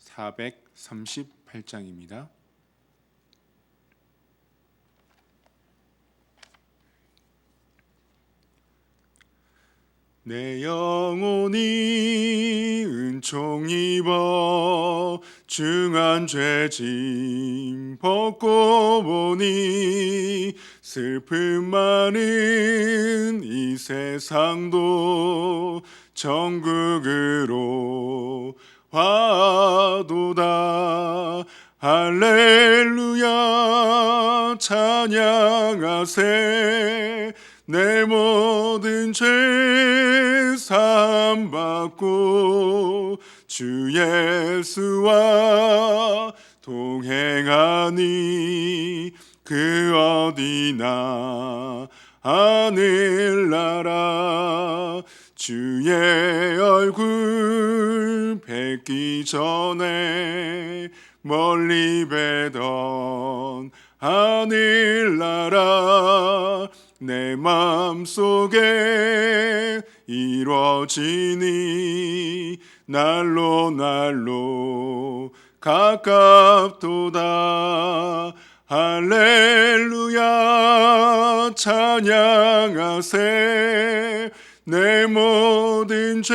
438장입니다. 내 영혼이 은총 입어 중한 죄짐 벗고 보니 슬픔 많은 이 세상도 천국으로 화도다. 할렐루야 찬양하세. 내 모든 죄 사함받고 주 예수와 동행하니 그 어디나 하늘나라. 주의 얼굴 뵙기 전에 멀리 뵈던 하늘나라 내 맘속에 이루어지니 날로 날로 가깝도다. 할렐루야 찬양하세. 내 모든 죄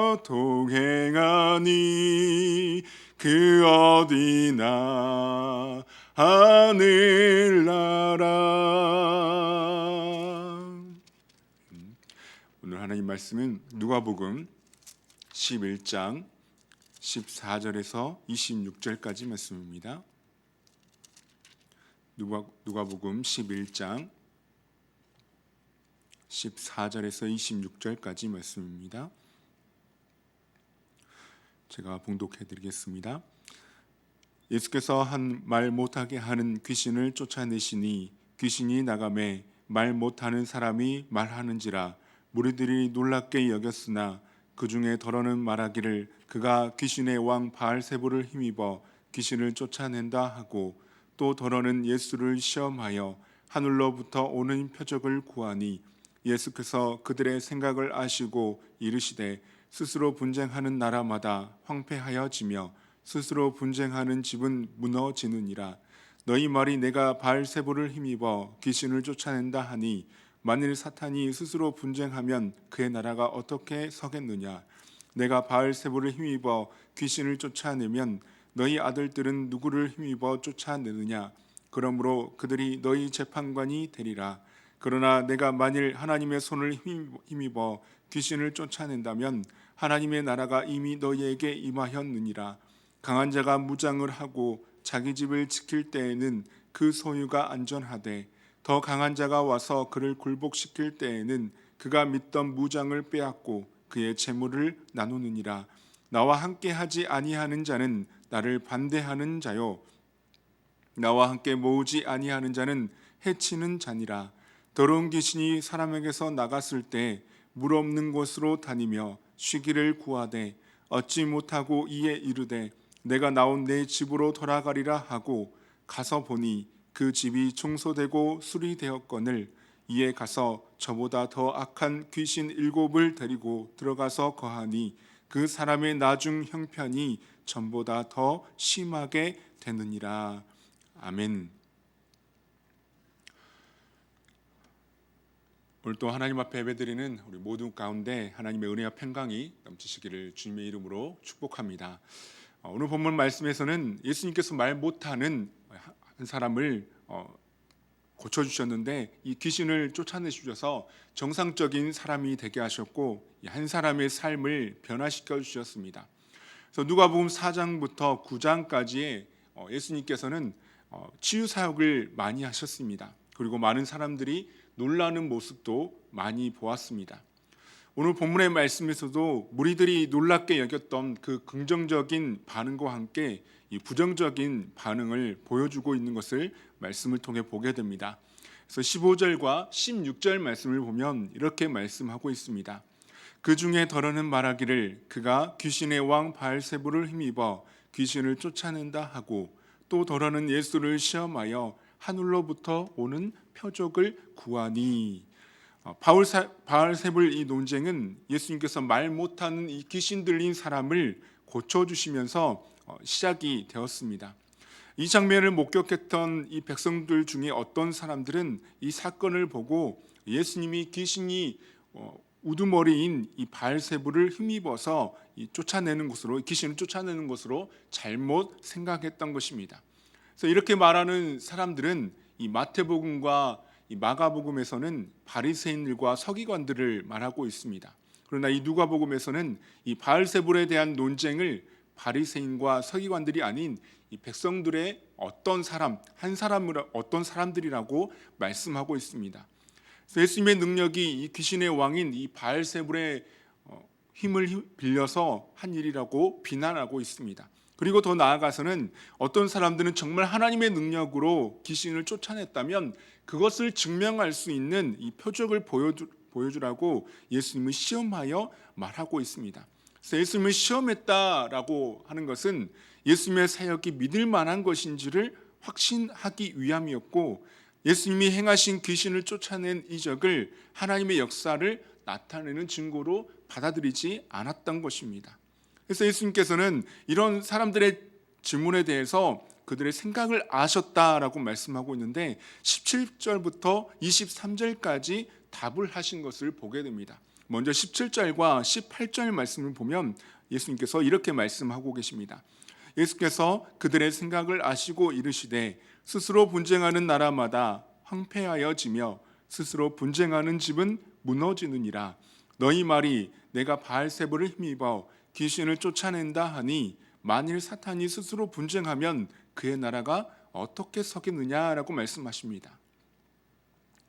동행하니 그 어디나 하늘나라 오늘 하나님 말씀은 누가복음 11장 14절에서 26절까지 말씀입니다. 누가 누가복음 11장 14절에서 26절까지 말씀입니다. 제가 봉독해 드리겠습니다. 예수께서 한 말 못하게 하는 귀신을 쫓아내시니 귀신이 나가매 말 못하는 사람이 말하는지라 무리들이 놀랍게 여겼으나 그 중에 더러는 말하기를 그가 귀신의 왕 바알세부를 힘입어 귀신을 쫓아낸다 하고 또 더러는 예수를 시험하여 하늘로부터 오는 표적을 구하니 예수께서 그들의 생각을 아시고 이르시되 스스로 분쟁하는 나라마다 황폐하여지며 스스로 분쟁하는 집은 무너지느니라. 너희 말이 내가 바알세부를 힘입어 귀신을 쫓아낸다 하니 만일 사탄이 스스로 분쟁하면 그의 나라가 어떻게 서겠느냐? 내가 바알세부를 힘입어 귀신을 쫓아내면 너희 아들들은 누구를 힘입어 쫓아내느냐? 그러므로 그들이 너희 재판관이 되리라 그러나 내가 만일 하나님의 손을 힘입어 귀신을 쫓아낸다면 하나님의 나라가 이미 너희에게 임하였느니라. 강한 자가 무장을 하고 자기 집을 지킬 때에는 그 소유가 안전하되 더 강한 자가 와서 그를 굴복시킬 때에는 그가 믿던 무장을 빼앗고 그의 재물을 나누느니라. 나와 함께 하지 아니하는 자는 나를 반대하는 자요. 나와 함께 모으지 아니하는 자는 해치는 자니라 더러운 귀신이 사람에게서 나갔을 때 물 없는 곳으로 다니며 쉬기를 구하되 얻지 못하고 이에 이르되 내가 나온 내 집으로 돌아가리라 하고 가서 보니 그 집이 청소되고 수리되었거늘 이에 가서 저보다 더 악한 귀신 일곱을 데리고 들어가서 거하니 그 사람의 나중 형편이 전보다 더 심하게 되느니라 아멘. 오늘 또 하나님 앞에 예배드리는 우리 모두 가운데 하나님의 은혜와 평강이 넘치시기를 주님의 이름으로 축복합니다. 어, 오늘 본문 말씀에서는 예수님께서 말 못하는 한 사람을 어, 고쳐 주셨는데 이 귀신을 쫓아내 주셔서 정상적인 사람이 되게 하셨고 이한 사람의 삶을 변화시켜 주셨습니다. 그래서 누가복음 4장부터 9장까지의 어, 예수님께서는 어, 치유 사역을 많이 하셨습니다. 그리고 많은 사람들이 놀라는 모습도 많이 보았습니다. 오늘 본문의 말씀에서도 무리들이 놀랍게 여겼던 그 긍정적인 반응과 함께 이 부정적인 반응을 보여주고 있는 것을 말씀을 통해 보게 됩니다. 그래서 15절과 16절 말씀을 보면 이렇게 말씀하고 있습니다. 그 중에 더러는 말하기를 그가 귀신의 왕 바알세부를 힘입어 귀신을 쫓아낸다 하고 또 더러는 예수를 시험하여 하늘로부터 오는 표적을 구하니 어, 바울 바알세불 이 논쟁은 예수님께서 말 못하는 이 귀신 들린 사람을 고쳐 주시면서 어, 시작이 되었습니다. 이 장면을 목격했던 이 백성들 중에 어떤 사람들은 이 사건을 보고 예수님이 귀신이 어, 우두머리인 이 바알세부를 힘입어서 이 쫓아내는 것으로 귀신을 쫓아내는 것으로 잘못 생각했던 것입니다. 그래서 이렇게 말하는 사람들은 이 마태복음과 이 마가복음에서는 바리새인들과 서기관들을 말하고 있습니다. 그러나 이 누가복음에서는 이 바알세불에 대한 논쟁을 바리새인과 서기관들이 아닌 이 백성들의 어떤 사람 한 사람을 어떤 사람들이라고 말씀하고 있습니다. 예수님의 능력이 이 귀신의 왕인 이 바알세불의 어, 힘을 빌려서 한 일이라고 비난하고 있습니다. 그리고 더 나아가서는 어떤 사람들은 정말 하나님의 능력으로 귀신을 쫓아냈다면 그것을 증명할 수 있는 이 표적을 보여주, 보여주라고 예수님을 시험하여 말하고 있습니다. 그래서 예수님을 시험했다라고 하는 것은 예수님의 사역이 믿을 만한 것인지를 확신하기 위함이었고 예수님이 행하신 귀신을 쫓아낸 이적을 하나님의 역사를 나타내는 증거로 받아들이지 않았던 것입니다. 그래서 예수님께서는 이런 사람들의 질문에 대해서 그들의 생각을 아셨다라고 말씀하고 있는데 17절부터 23절까지 답을 하신 것을 보게 됩니다. 먼저 17절과 18절 말씀을 보면 예수님께서 이렇게 말씀하고 계십니다. 예수께서 그들의 생각을 아시고 이르시되 스스로 분쟁하는 나라마다 황폐하여 지며 스스로 분쟁하는 집은 무너지느니라. 너희 말이 내가 바알세부를 힘입어 귀신을 쫓아낸다 하니 만일 사탄이 스스로 분쟁하면 그의 나라가 어떻게 서겠느냐라고 말씀하십니다.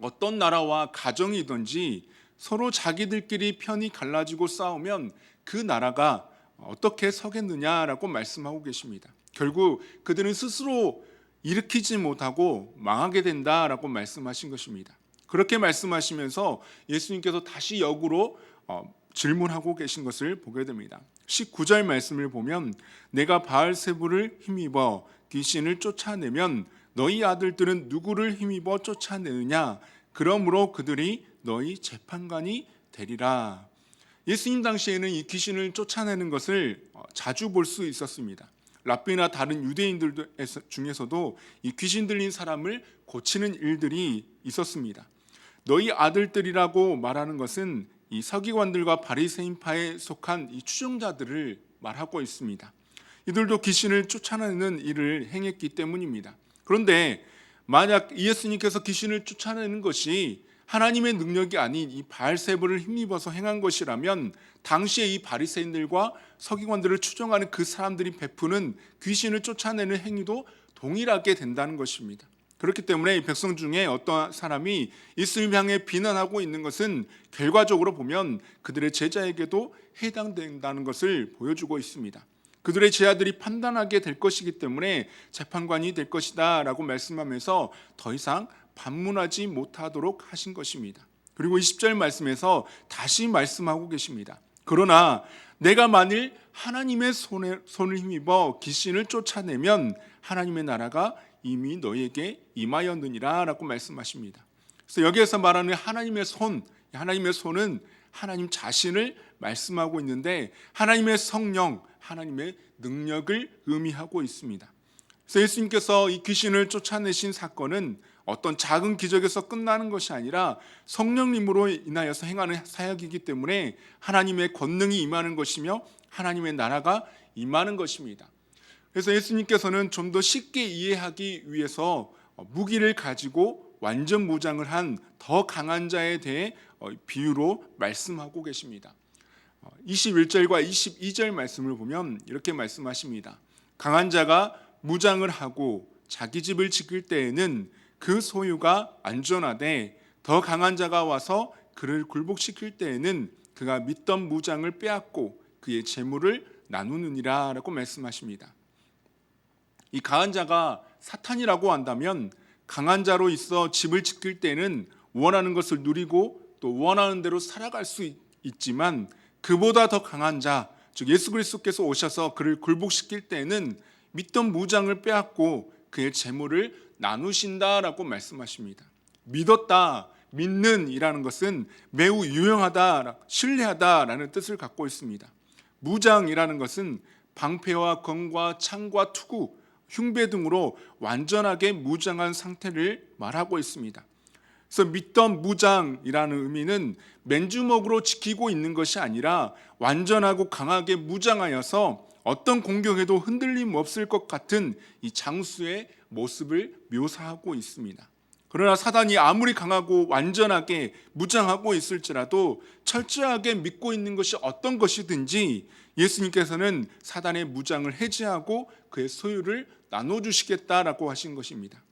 어떤 나라와 가정이든지 서로 자기들끼리 편이 갈라지고 싸우면 그 나라가 어떻게 서겠느냐라고 말씀하고 계십니다. 결국 그들은 스스로 일으키지 못하고 망하게 된다라고 말씀하신 것입니다. 그렇게 말씀하시면서 예수님께서 다시 역으로 어, 질문하고 계신 것을 보게 됩니다. 19절 말씀을 보면 내가 바알세부를 힘입어 귀신을 쫓아내면 너희 아들들은 누구를 힘입어 쫓아내느냐 그러므로 그들이 너희 재판관이 되리라. 예수님 당시에는 이 귀신을 쫓아내는 것을 어, 자주 볼 수 있었습니다. 랍비나 다른 유대인들 중에서도 이 귀신 들린 사람을 고치는 일들이 있었습니다. 너희 아들들이라고 말하는 것은 이 서기관들과 바리새인파에 속한 이 추종자들을 말하고 있습니다. 이들도 귀신을 쫓아내는 일을 행했기 때문입니다. 그런데 만약 예수님께서 귀신을 쫓아내는 것이 하나님의 능력이 아닌 이 바알세부를 힘입어서 행한 것이라면 당시에 이 바리새인들과 서기관들을 추종하는 그 사람들이 베푸는 귀신을 쫓아내는 행위도 동일하게 된다는 것입니다. 그렇기 때문에 이 백성 중에 어떤 사람이 예수님 향해 비난하고 있는 것은 결과적으로 보면 그들의 제자에게도 해당된다는 것을 보여주고 있습니다. 그들의 제자들이 판단하게 될 것이기 때문에 재판관이 될 것이다라고 말씀하면서 더 이상 반문하지 못하도록 하신 것입니다. 그리고 20절 말씀에서 다시 말씀하고 계십니다. 그러나 내가 만일 하나님의 손에, 손을 힘입어 귀신을 쫓아내면 하나님의 나라가 이미 너에게 임하였느니라라고 말씀하십니다. 그래서 여기에서 말하는 하나님의 손, 하나님의 손은 하나님 자신을 말씀하고 있는데 하나님의 성령, 하나님의 능력을 의미하고 있습니다. 그래서 예수님께서 이 귀신을 쫓아내신 사건은 어떤 작은 기적에서 끝나는 것이 아니라 성령님으로 인하여서 행하는 사역이기 때문에 하나님의 권능이 임하는 것이며 하나님의 나라가 임하는 것입니다. 그래서 예수님께서는 좀 더 쉽게 이해하기 위해서 무기를 가지고 완전 무장을 한 더 강한 자에 대해 비유로 말씀하고 계십니다. 21절과 22절 말씀을 보면 이렇게 말씀하십니다. 강한 자가 무장을 하고 자기 집을 지킬 때에는 그 소유가 안전하되 더 강한 자가 와서 그를 굴복시킬 때에는 그가 믿던 무장을 빼앗고 그의 재물을 나누느니라 라고 말씀하십니다. 이 강한 자가 사탄이라고 한다면 강한 자로 있어 집을 지킬 때는 원하는 것을 누리고 또 원하는 대로 살아갈 수 있- 있지만 그보다 더 강한 자, 즉 예수 그리스도께서 오셔서 그를 굴복시킬 때는 믿던 무장을 빼앗고 그의 재물을 나누신다라고 말씀하십니다. 믿었다, 믿는이라는 것은 매우 유용하다, 신뢰하다라는 뜻을 갖고 있습니다. 무장이라는 것은 방패와 검과 창과 투구, 흉배 등으로 완전하게 무장한 상태를 말하고 있습니다. 그래서 믿던 무장이라는 의미는 맨주먹으로 지키고 있는 것이 아니라 완전하고 강하게 무장하여서 어떤 공격에도 흔들림 없을 것 같은 이 장수의 모습을 묘사하고 있습니다. 그러나 사단이 아무리 강하고 완전하게 무장하고 있을지라도 철저하게 믿고 있는 것이 어떤 것이든지 예수님께서는 사단의 무장을 해제하고 그의 소유를 나눠주시겠다라고 하신 것입니다.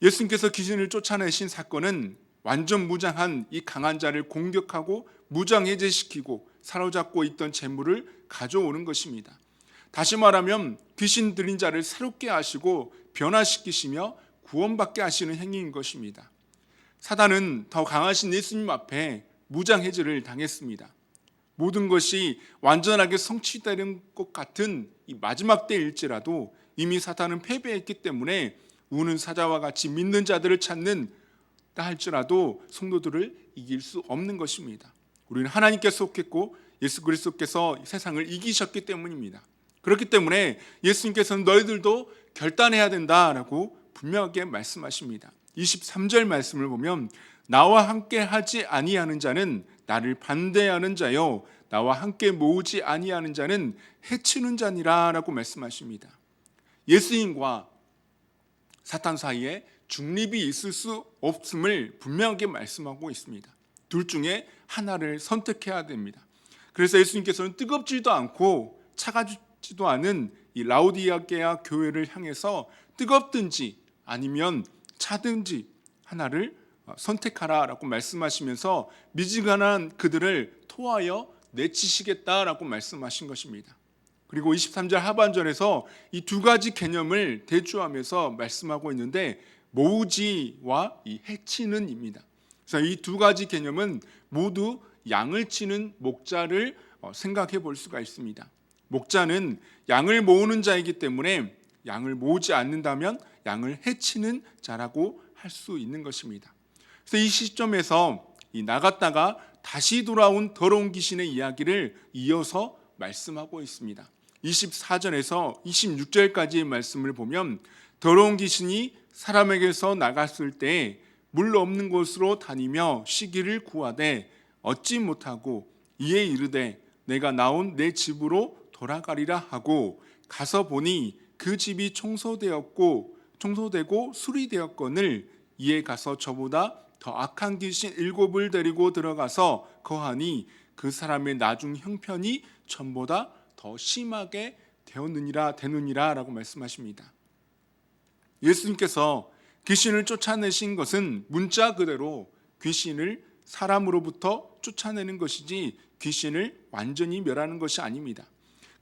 예수님께서 귀신을 쫓아내신 사건은 완전 무장한 이 강한 자를 공격하고 무장 해제시키고 사로잡고 있던 재물을 가져오는 것입니다. 다시 말하면 귀신 들린 자를 새롭게 하시고 변화시키시며 구원받게 하시는 행위인 것입니다. 사단은 더 강하신 예수님 앞에 무장 해제를 당했습니다. 모든 것이 완전하게 성취되는 것 같은 이 마지막 때일지라도 이미 사탄은 패배했기 때문에 우는 사자와 같이 믿는 자들을 찾는 다 할지라도 성도들을 이길 수 없는 것입니다. 우리는 하나님께 속했고 예수 그리스도께서 세상을 이기셨기 때문입니다. 그렇기 때문에 예수님께서는 너희들도 결단해야 된다라고 분명하게 말씀하십니다. 23절 말씀을 보면 나와 함께 하지 아니하는 자는 나를 반대하는 자요 나와 함께 모으지 아니하는 자는 해치는 자니라라고 말씀하십니다. 예수님과 사탄 사이에 중립이 있을 수 없음을 분명하게 말씀하고 있습니다. 둘 중에 하나를 선택해야 됩니다. 그래서 예수님께서는 뜨겁지도 않고 차가지도 않은 이 라우디아게아 교회를 향해서 뜨겁든지 아니면 차든지 하나를 어, 선택하라라고 말씀하시면서 미지근한 그들을 토하여 내치시겠다라고 말씀하신 것입니다. 그리고 23절 하반절에서 이 두 가지 개념을 대주하면서 말씀하고 있는데 모으지와 이 해치는입니다. 그래서 이 두 가지 개념은 모두 양을 치는 목자를 어, 생각해 볼 수가 있습니다. 목자는 양을 모으는 자이기 때문에 양을 모으지 않는다면 양을 해치는 자라고 할 수 있는 것입니다. 그래서 이 시점에서 이 나갔다가 다시 돌아온 더러운 귀신의 이야기를 이어서 말씀하고 있습니다. 24절에서 26절까지의 말씀을 보면 더러운 귀신이 사람에게서 나갔을 때 물 없는 곳으로 다니며 쉬기를 구하되 얻지 못하고 이에 이르되 내가 나온 내 집으로 돌아가리라 하고 가서 보니 그 집이 청소되었고 청소되고 수리되었거늘 이에 가서 저보다 더 악한 귀신 일곱을 데리고 들어가서 거하니 그 사람의 나중 형편이 전보다 더 심하게 되었느니라 되느니라라고 말씀하십니다. 예수님께서 귀신을 쫓아내신 것은 문자 그대로 귀신을 사람으로부터 쫓아내는 것이지 귀신을 완전히 멸하는 것이 아닙니다.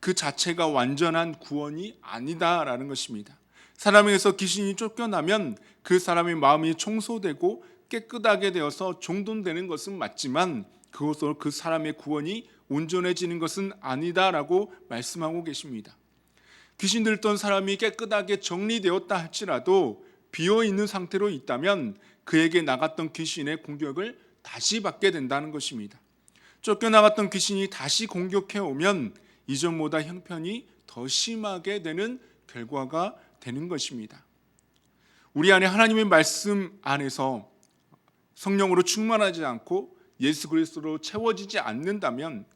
그 자체가 완전한 구원이 아니다라는 것입니다. 사람에게서 귀신이 쫓겨나면 그 사람의 마음이 청소되고 깨끗하게 되어서 정돈되는 것은 맞지만 그것으로 그 사람의 구원이 온전해지는 것은 아니다라고 말씀하고 계십니다. 귀신 들던 사람이 깨끗하게 정리되었다 할지라도 비어 있는 상태로 있다면 그에게 나갔던 귀신의 공격을 다시 받게 된다는 것입니다. 쫓겨나갔던 귀신이 다시 공격해 오면 이전보다 형편이 더 심하게 되는 결과가 되는 것입니다. 우리 안에 하나님의 말씀 안에서 성령으로 충만하지 않고 예수 그리스도로 채워지지 않는다면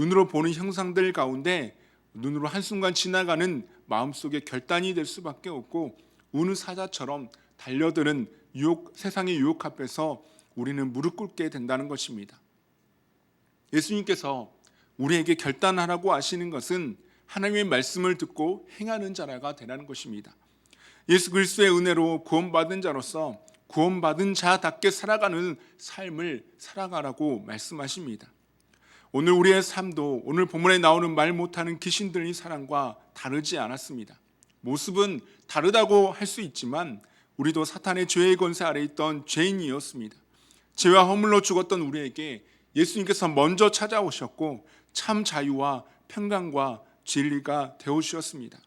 눈으로 보는 형상들 가운데 눈으로 한순간 지나가는 마음속에 결단이 될 수밖에 없고 우는 사자처럼 달려드는 유혹 세상의 유혹 앞에서 우리는 무릎 꿇게 된다는 것입니다. 예수님께서 우리에게 결단하라고 하시는 것은 하나님의 말씀을 듣고 행하는 자라가 되라는 것입니다. 예수 그리스도의 은혜로 구원받은 자로서 구원받은 자답게 살아가는 삶을 살아가라고 말씀하십니다. 오늘 우리의 삶도 오늘 본문에 나오는 말 못하는 귀신들의 사랑과 다르지 않았습니다. 모습은 다르다고 할 수 있지만 우리도 사탄의 죄의 권세 아래 있던 죄인이었습니다. 죄와 허물로 죽었던 우리에게 예수님께서 먼저 찾아오셨고 참 자유와 평강과 진리가 되어 주셨습니다.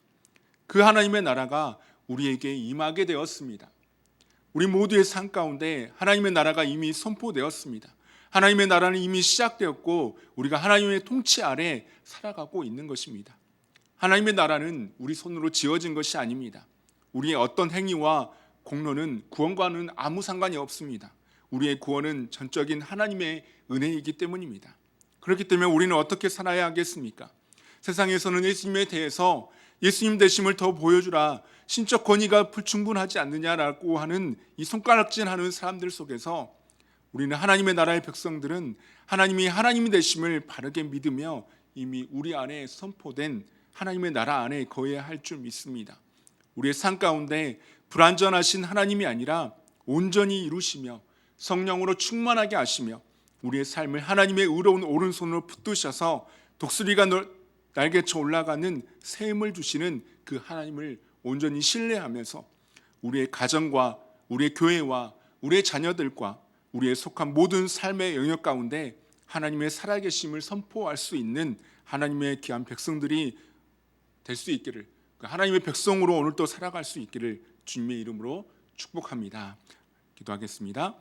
그 하나님의 나라가 우리에게 임하게 되었습니다. 우리 모두의 삶 가운데 하나님의 나라가 이미 선포되었습니다. 하나님의 나라는 이미 시작되었고 우리가 하나님의 통치 아래 살아가고 있는 것입니다. 하나님의 나라는 우리 손으로 지어진 것이 아닙니다. 우리의 어떤 행위와 공로는 구원과는 아무 상관이 없습니다. 우리의 구원은 전적인 하나님의 은혜이기 때문입니다. 그렇기 때문에 우리는 어떻게 살아야 하겠습니까? 세상에서는 예수님에 대해서 예수님 되심을 더 보여주라 신적 권위가 불충분하지 않느냐라고 하는 이 손가락질하는 사람들 속에서 우리는 하나님의 나라의 백성들은 하나님이 하나님이 되심을 바르게 믿으며 이미 우리 안에 선포된 하나님의 나라 안에 거해야 할 줄 믿습니다. 우리의 삶 가운데 불완전하신 하나님이 아니라 온전히 이루시며 성령으로 충만하게 하시며 우리의 삶을 하나님의 의로운 오른손으로 붙드셔서 독수리가 날개쳐 올라가는 새 힘을 주시는 그 하나님을 온전히 신뢰하면서 우리의 가정과 우리의 교회와 우리의 자녀들과 우리의 속한 모든 삶의 영역 가운데 하나님의 살아계심을 선포할 수 있는 하나님의 귀한 백성들이 될 수 있기를 그 하나님의 백성으로 오늘도 살아갈 수 있기를 주님의 이름으로 축복합니다. 기도하겠습니다.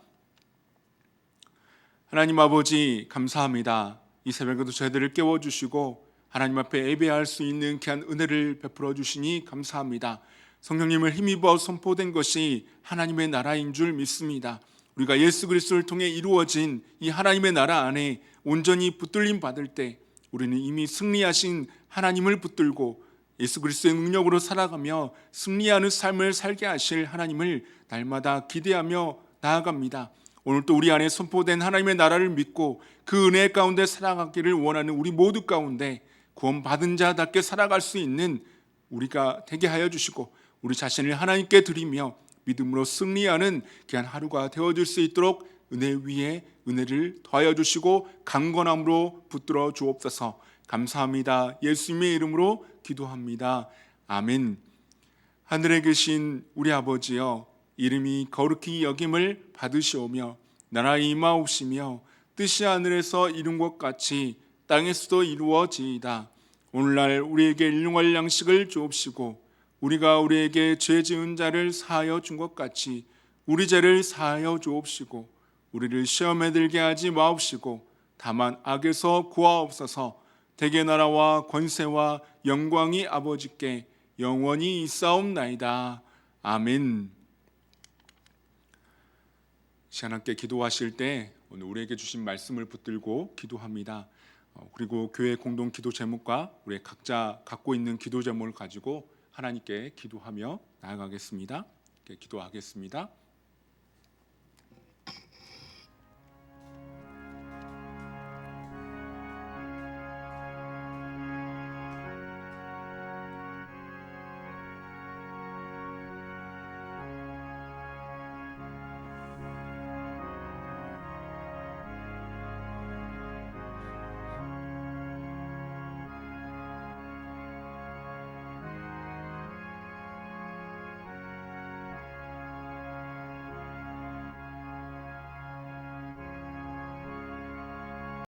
하나님 아버지 감사합니다. 이 새벽에도 저희들을 깨워 주시고 하나님 앞에 예배할 수 있는 귀한 은혜를 베풀어 주시니 감사합니다. 성령님을 힘입어 선포된 것이 하나님의 나라인 줄 믿습니다. 우리가 예수 그리스도를 통해 이루어진 이 하나님의 나라 안에 온전히 붙들림 받을 때 우리는 이미 승리하신 하나님을 붙들고 예수 그리스도의 능력으로 살아가며 승리하는 삶을 살게 하실 하나님을 날마다 기대하며 나아갑니다. 오늘 또 우리 안에 선포된 하나님의 나라를 믿고 그 은혜 가운데 살아가기를 원하는 우리 모두 가운데 구원받은 자답게 살아갈 수 있는 우리가 되게 하여 주시고 우리 자신을 하나님께 드리며 믿음으로 승리하는 귀한 하루가 되어질 수 있도록 은혜 위에 은혜를 더하여 주시고 강건함으로 붙들어 주옵소서 감사합니다. 예수님의 이름으로 기도합니다. 아멘. 하늘에 계신 우리 아버지여 이름이 거룩히 여김을 받으시오며 나라의 임하옵시며 뜻이 하늘에서 이룬 것 같이 땅에서도 이루어지이다. 오늘날 우리에게 일용할 양식을 주옵시고 우리가 우리에게 죄 지은 자를 사하여 준 것 같이 우리 죄를 사하여 주옵시고 우리를 시험에 들게 하지 마옵시고 다만 악에서 구하옵소서 대개 나라와 권세와 영광이 아버지께 영원히 있사옵나이다. 아멘. 함께 기도하실 때 오늘 우리에게 주신 말씀을 붙들고 기도합니다. 어, 그리고 교회 공동 기도 제목과 우리 각자 갖고 있는 기도 제목을 가지고 하나님께 기도하며 나아가겠습니다. 기도하겠습니다.